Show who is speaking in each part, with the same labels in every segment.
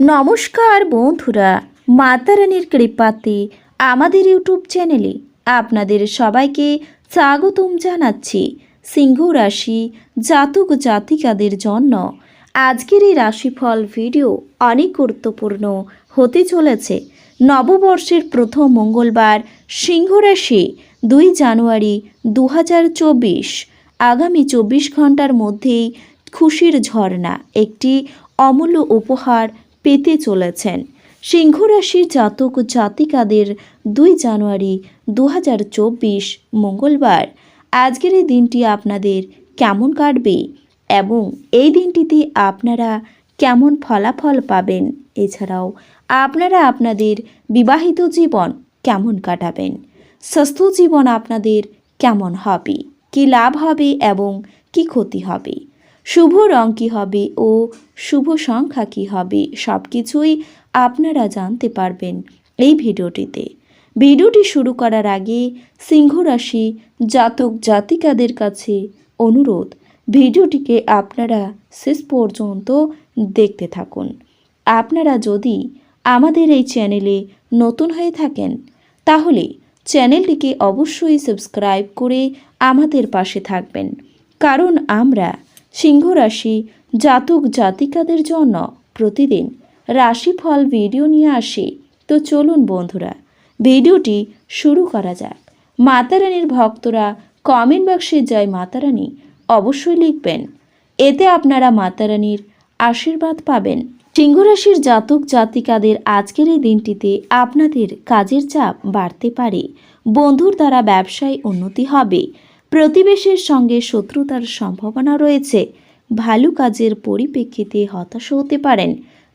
Speaker 1: নমস্কার বন্ধুরা মাতারানির কৃপাতে আমাদের ইউটিউব চ্যানেলে আপনাদের সবাইকে স্বাগতম জানাচ্ছি। সিংহ রাশি জাতক জাতিকাদের জন্য আজকের এই রাশিফল ভিডিও অনেক গুরুত্বপূর্ণ হতে চলেছে। নববর্ষের প্রথম মঙ্গলবার সিংহ রাশি দুই জানুয়ারি দু হাজার চব্বিশ, আগামী চব্বিশ ঘণ্টার মধ্যেই খুশির ঝর্ণা, একটি অমূল্য উপহার পেতে চলেছেন। সিংহ রাশির জাতক জাতিকাদের দুই জানুয়ারি দু হাজার চব্বিশ মঙ্গলবার। আজকের এই দিনটি আপনাদের কেমন কাটবে এবং এই দিনটিতে আপনারা কেমন ফলাফল পাবেন? এছাড়াও আপনারা আপনাদের বিবাহিত জীবন কেমন কাটাবেন? স্বাস্থ্য জীবন আপনাদের কেমন হবে? কি লাভ হবে এবং কি ক্ষতি হবে? শুভ রং কী হবে ও শুভ সংখ্যা কী হবে সব কিছুই আপনারা জানতে পারবেন এই ভিডিওটিতে। ভিডিওটি শুরু করার আগে সিংহ রাশি জাতক জাতিকাদের কাছে অনুরোধ, ভিডিওটিকে আপনারা শেষ পর্যন্ত দেখতে থাকুন। আপনারা যদি আমাদের এই চ্যানেলে নতুন হয়ে থাকেন, তাহলে চ্যানেলটিকে অবশ্যই সাবস্ক্রাইব করে আমাদের পাশে থাকবেন। কারণ আমরা সিংহ রাশি জাতক জাতিকাদের জন্য প্রতিদিন রাশিফল ভিডিও নিয়ে আসি। তো চলুন বন্ধুরা, ভিডিওটি শুরু করা যাক। মাতারানীর ভক্তরা কমেন্ট বক্সে জয় মাতারানী অবশ্যই লিখবেন। এতে আপনারা মাতারানীর আশীর্বাদ পাবেন। সিংহরাশির জাতক জাতিকাদের আজকের এই দিনটিতে আপনাদের কাজের চাপ বাড়তে পারে। বন্ধুর দ্বারা ব্যবসায় উন্নতি হবে। প্রতিবেশীর সঙ্গে শত্রুতার সম্ভাবনা রয়েছে। ভালো কাজের পরিপ্রেক্ষিতে হতাশ হতে পারেন।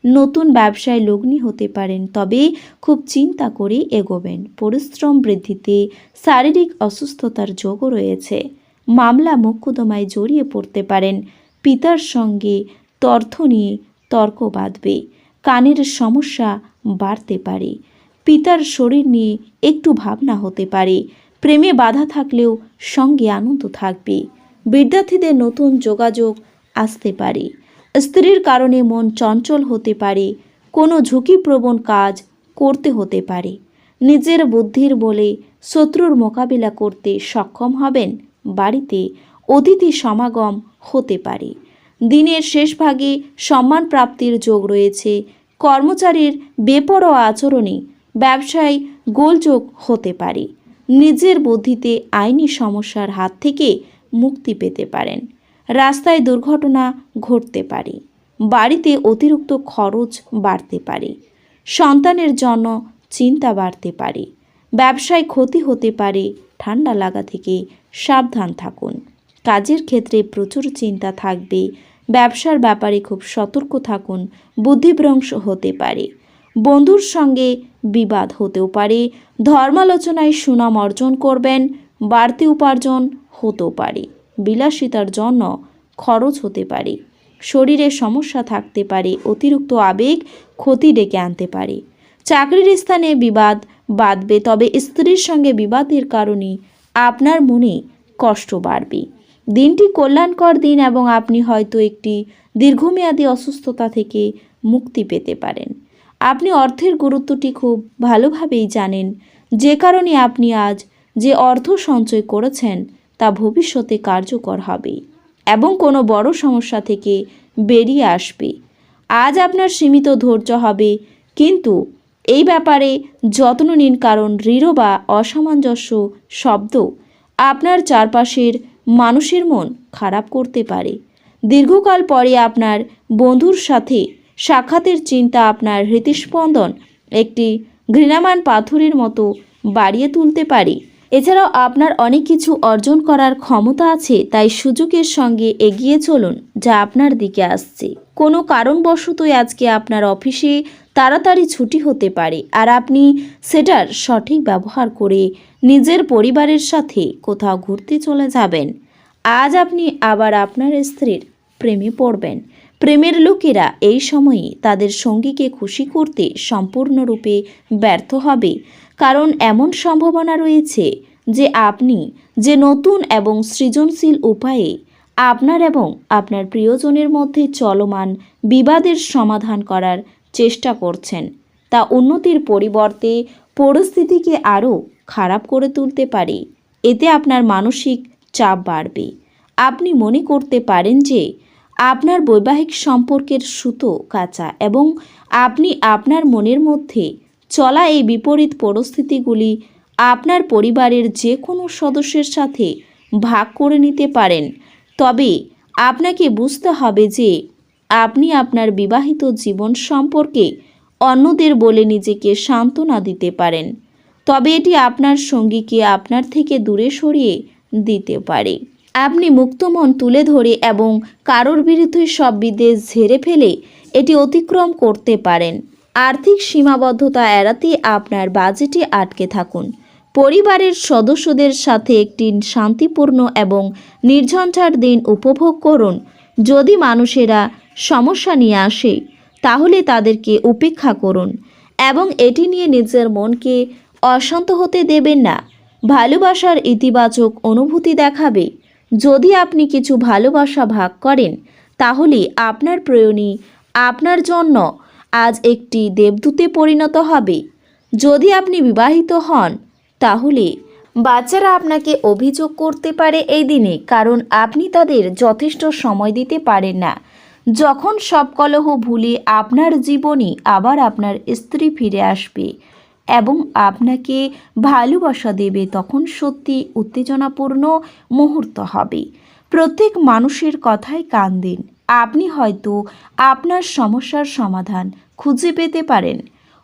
Speaker 1: নতুন ব্যবসায় লগ্নি হতে পারেন, তবে খুব চিন্তা করে এগোবেন। পরিশ্রম বৃদ্ধিতে শারীরিক অসুস্থতার যোগও রয়েছে। মামলা মোকদ্দমায় জড়িয়ে পড়তে পারেন। পিতার সঙ্গে তর্থ নিয়ে তর্ক বাঁধবে। কানের সমস্যা বাড়তে পারে। পিতার শরীর নিয়ে একটু ভাবনা হতে পারে। প্রেমে বাধা থাকলেও সঙ্গে আনন্দ থাকবে। বিদ্যার্থীদের নতুন যোগাযোগ আসতে পারে। স্ত্রীর কারণে মন চঞ্চল হতে পারে। কোনো ঝুঁকিপ্রবণ কাজ করতে হতে পারে। নিজের বুদ্ধির বলে শত্রুর মোকাবিলা করতে সক্ষম হবেন বাড়িতে অতিথি সমাগম হতে পারে। দিনের শেষ ভাগে সম্মান প্রাপ্তির যোগ রয়েছে। কর্মচারীর বেপরোয়া আচরণে ব্যবসায় গোলযোগ হতে পারে। নিজের বুদ্ধিতে আইনি সমস্যার হাত থেকে মুক্তি পেতে পারেন। রাস্তায় দুর্ঘটনা ঘটতে পারে। বাড়িতে অতিরিক্ত খরচ বাড়তে পারে। সন্তানের জন্য চিন্তা বাড়তে পারে। ব্যবসায় ক্ষতি হতে পারে। ঠান্ডা লাগা থেকে সাবধান থাকুন। কাজের ক্ষেত্রে প্রচুর চিন্তা থাকবে। ব্যবসার ব্যাপারে খুব সতর্ক থাকুন। বুদ্ধিভ্রংশ হতে পারে। বন্ধুর সঙ্গে বিবাদ হতেও পারে। ধর্মালোচনায় সুনাম অর্জন করবেন, বাড়তি উপার্জন হতেও পারে। বিলাসিতার জন্য খরচ হতে পারে। শরীরে সমস্যা থাকতে পারে, অতিরিক্ত আবেগ ক্ষতি ডেকে আনতে পারে। চাকরির স্থানে বিবাদ বাঁধবে, তবে স্ত্রীর সঙ্গে বিবাদের কারণে আপনার মনে কষ্ট বাড়বে। দিনটি কল্যাণকর দিন এবং আপনি হয়তো একটি দীর্ঘমেয়াদী অসুস্থতা থেকে মুক্তি পেতে পারেন। আপনি অর্থের গুরুত্বটি খুব ভালোভাবেই জানেন। যে কারণে আপনি আজ যে অর্থ সঞ্চয় করেছেন, তা ভবিষ্যতে কার্যকর হবে এবং কোনো বড় সমস্যা থেকে বেরিয়ে আসবে। আজ আপনার সীমিত ধৈর্য হবে, কিন্তু এই ব্যাপারে যত্ন নিন কারণ দৃঢ় বা অসামঞ্জস্য শব্দ আপনার চারপাশের মানুষের মন খারাপ করতে পারে। দীর্ঘকাল পরে আপনার বন্ধুর সাথে সাক্ষাতের চিন্তা আপনার হৃদস্পন্দন একটি ঘৃণামান পাথরের মতো বাড়িয়ে তুলতে পারে। এছাড়াও আপনার অনেক কিছু অর্জন করার ক্ষমতা আছে, তাই সুযোগের সঙ্গে এগিয়ে চলুন, যা আপনার দিকে আসছে। কোনো কারণবশতই আজকে আপনার অফিসে তাড়াতাড়ি ছুটি হতে পারে, আর আপনি সেটার সঠিক ব্যবহার করে নিজের পরিবারের সাথে কোথাও ঘুরতে চলে যাবেন। আজ আপনি আবার আপনার স্ত্রীর প্রেমে পড়বেন। প্রেমের লোকেরা এই সময়ে তাদের সঙ্গীকে খুশি করতে সম্পূর্ণরূপে ব্যর্থ হবে। কারণ এমন সম্ভাবনা রয়েছে যে আপনি যে নতুন এবং সৃজনশীল উপায়ে আপনার এবং আপনার প্রিয়জনের মধ্যে চলমান বিবাদের সমাধান করার চেষ্টা করছেন, তা উন্নতির পরিবর্তে পরিস্থিতিকে আরও খারাপ করে তুলতে পারে। এতে আপনার মানসিক চাপ বাড়বে। আপনি মনে করতে পারেন যে আপনার বৈবাহিক সম্পর্কের সুতো কাঁচা এবং আপনি আপনার মনের মধ্যে চলা এই বিপরীত পরিস্থিতিগুলি আপনার পরিবারের যে কোনো সদস্যের সাথে ভাগ করে নিতে পারেন। তবে আপনাকে বুঝতে হবে যে আপনি আপনার বিবাহিত জীবন সম্পর্কে অন্যদের বলে নিজেকে সান্ত্বনা দিতে পারেন। তবে এটি আপনার সঙ্গীকে আপনার থেকে দূরে সরিয়ে দিতে পারে। আপনি মুক্তমন তুলে ধরে এবং কারোর বিরুদ্ধে সব বিদেশ ঝেড়ে ফেলে এটি অতিক্রম করতে পারেন। আর্থিক সীমাবদ্ধতা এড়াতে আপনার বাজেটে আটকে থাকুন। পরিবারের সদস্যদের সাথে একটি শান্তিপূর্ণ এবং নির্ঝঞ্ঝাট দিন উপভোগ করুন। যদি মানুষেরা সমস্যা নিয়ে আসে, তাহলে তাদেরকে উপেক্ষা করুন এবং এটি নিয়ে নিজের মনকে অশান্ত হতে দেবেন না। ভালোবাসার ইতিবাচক অনুভূতি দেখাবে। যদি আপনি কিছু ভালোবাসা ভাগ করেন, তাহলে আপনার প্রয়োজনী আপনার জন্য আজ একটি দেবদূতে পরিণত হবে। যদি আপনি বিবাহিত হন, তাহলে বাচ্চারা আপনাকে অভিযোগ করতে পারে এই দিনে, কারণ আপনি তাদের যথেষ্ট সময় দিতে পারেন না। যখন সব কলহ ভুলে আপনার জীবনে আবার আপনার স্ত্রী ফিরে আসবে। এবং আপনাকে ভালোবাসা দেবে, তখন সত্যি উত্তেজনাপূর্ণ মুহূর্ত হবে। প্রত্যেক মানুষের কথায় কান দিন। আপনি হয়তো আপনার সমস্যার সমাধান খুঁজে পেতে পারেন।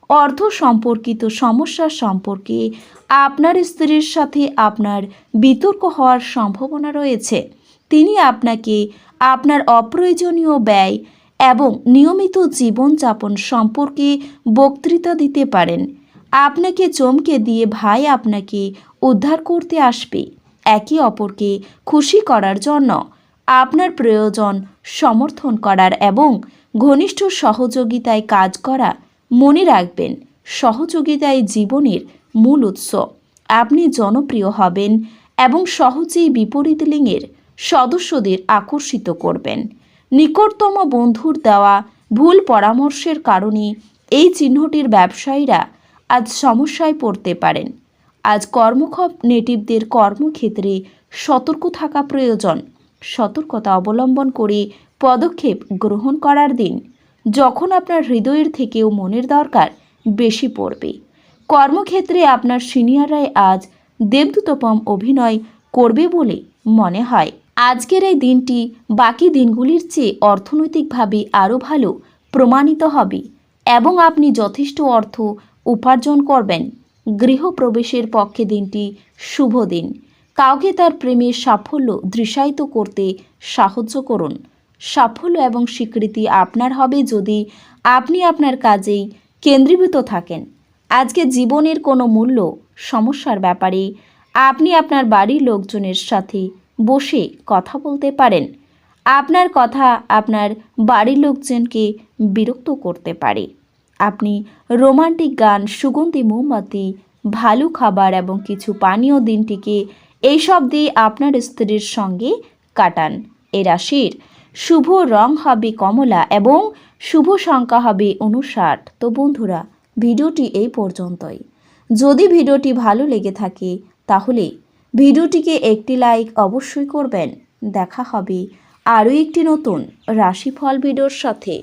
Speaker 1: অর্থ সম্পর্কিত সমস্যা সম্পর্কে আপনার স্ত্রীর সাথে আপনার বিতর্ক হওয়ার সম্ভাবনা রয়েছে। তিনি আপনাকে আপনার অপ্রয়োজনীয় ব্যয় এবং নিয়মিত জীবনযাপন সম্পর্কে বক্তৃতা দিতে পারেন। আপনাকে চমকে দিয়ে ভাই আপনাকে উদ্ধার করতে আসবে একে অপরকে খুশি করার জন্য। আপনার প্রয়োজন সমর্থন করার এবং ঘনিষ্ঠ সহযোগিতায় কাজ করা। মনে রাখবেন, সহযোগিতায় জীবনের মূল উৎস। আপনি জনপ্রিয় হবেন এবং সহজেই বিপরীত লিঙ্গের সদস্যদের আকর্ষিত করবেন। নিকটতম বন্ধুর দেওয়া ভুল পরামর্শের কারণে এই চিহ্নটির ব্যবসায়ীরা আজ সমস্যায় পড়তে পারেন। আজ কর্মক্ষম নেটিভদের কর্মক্ষেত্রে সতর্ক থাকা প্রয়োজন। সতর্কতা অবলম্বন করে পদক্ষেপ গ্রহণ করার দিন যখন আপনার হৃদয়ের থেকেও মনের দরকার বেশি পড়বে। কর্মক্ষেত্রে আপনার সিনিয়ররাই আজ দেবদূতপম অভিনয় করবে বলে মনে হয়। আজকের এই দিনটি বাকি দিনগুলির চেয়ে অর্থনৈতিকভাবে আরও ভালো প্রমাণিত হবে এবং আপনি যথেষ্ট অর্থ উপার্জন করবেন। গৃহপ্রবেশের পক্ষে দিনটি শুভ দিন। কাউকে তার প্রেমের সাফল্য দৃশ্যায়িত করতে সাহায্য করুন। সাফল্য এবং স্বীকৃতি আপনার হবে যদি আপনি আপনার কাজেই কেন্দ্রীভূত থাকেন। আজকে জীবনের কোনো মূল্য, সমস্যার ব্যাপারে আপনি আপনার বাড়ির লোকজনের সাথে বসে কথা বলতে পারেন। আপনার কথা আপনার বাড়ির লোকজনকে বিরক্ত করতে পারে। আপনি রোমান্টিক গান, সুগন্ধি মোমবাতি, ভালো খাবার এবং কিছু পানীয় দিনটিকে এইসব দিয়ে আপনার স্ত্রীর সঙ্গে কাটান। এ রাশির শুভ রং হবে কমলা এবং শুভ সংখ্যা হবে উনষাট তো বন্ধুরা, ভিডিওটি এই পর্যন্তই। যদি ভিডিওটি ভালো লেগে থাকে, তাহলে ভিডিওটিকে একটি লাইক অবশ্যই করবেন। দেখা হবে আরও একটি নতুন রাশিফল ভিডিওর সাথে।